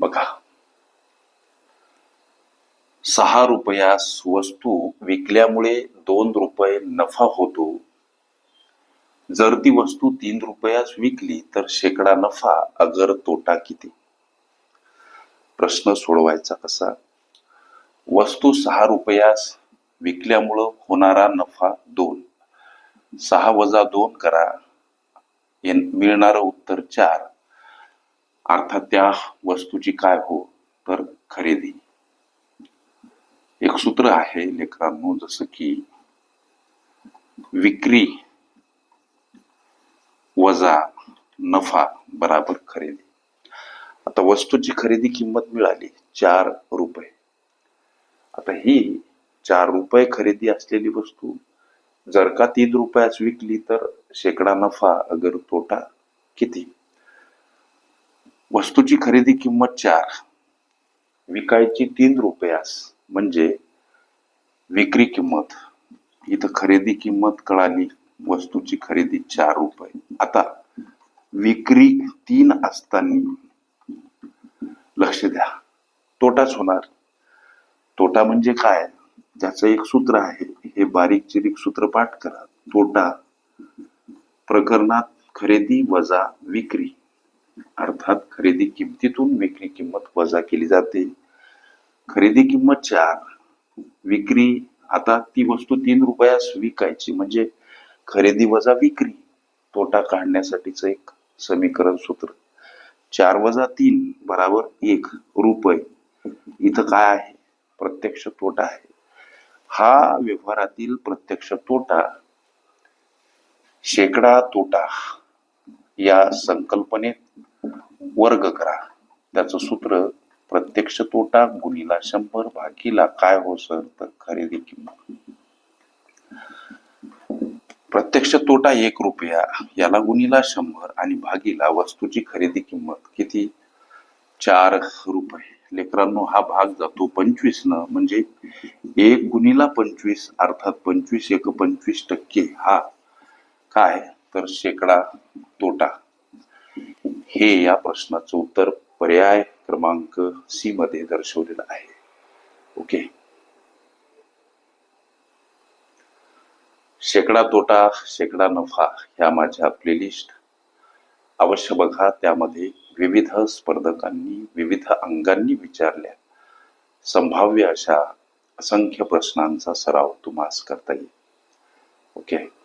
बघा. सहा रुपयास वस्तू विकल्यामुळे दोन रुपये नफा होतो. जर ती वस्तू तीन रुपयास विकली तर शेकडा नफा अगर तोटा किती? प्रश्न सोडवायचा कसा? वस्तू सहा रुपयास विकल्यामुळं होणारा नफा दोन. सहा वजा दोन करा. मिळणारं उत्तर चार. अर्थात त्या वस्तूची काय हो? तर खरेदी. एक सूत्र आहे लेकरांनो जसं की विक्री वजा नफा बराबर खरेदी. आता वस्तूची खरेदी किंमत मिळाली चार रुपये. आता ही चार रुपये खरेदी असलेली वस्तू जर का तीन रुपयास विकली तर शेकडा नफा अगर तोटा किती? वस्तूची खरेदी किंमत चार. विकायची तीन रुपयास म्हणजे विक्री किंमत. इथं खरेदी किंमत कळाली वस्तूची खरेदी चार रुपये. आता विक्री तीन असताना लक्ष द्या. तोटाच होणार. तोटा म्हणजे काय? ज्याचं एक सूत्र आहे हे बारीक चिरीक सूत्र पाठ करा. तोटा प्रकरणात खरेदी वजा विक्री. अर्थात खरेदी किमतीतून विक्री किंमत वजा केली जाते. खरेदी किंमत चार. विक्री आता ती वस्तू तीन रुपयास विकायची म्हणजे खरेदी वजा विक्री तोटा काढण्यासाठीच एक समीकरण सूत्र. चार वजा तीन बराबर एक रुपये. इथं काय आहे? प्रत्यक्ष तोटा आहे. हा व्यवहारातील प्रत्यक्ष तोटा शेकडा तोटा या संकल्पनेत वर्ग करा. त्याचं सूत्र प्रत्यक्ष तोटा गुणीला शंभर भागीला काय हो सर तर खरेदी किंमत. प्रत्यक्ष तोटा एक रुपया याला गुणीला शंभर आणि भागीला वस्तूची खरेदी किंमत किती? चार रुपये. लेकरांनो हा भाग जातो पंचवीस न म्हणजे एक गुणीला पंचवीस अर्थात पंचवीस एक पंचवीस टक्के. हा काय? तर शेकडा तोटा. हे या प्रश्नाचं उत्तर पर्याय क्रमांक सी मध्ये दर्शवलेलं आहे. ओके. शेकडा तोटा शेकडा नफा ह्या माझ्या प्लेलिस्ट अवश्य बघा त्यामध्ये विविध स्पर्धकांनी विविध अंगांनी विचारल्या. संभाव्य अशा असंख्य प्रश्नांचा सराव तुम्हास करता येईल. ओके.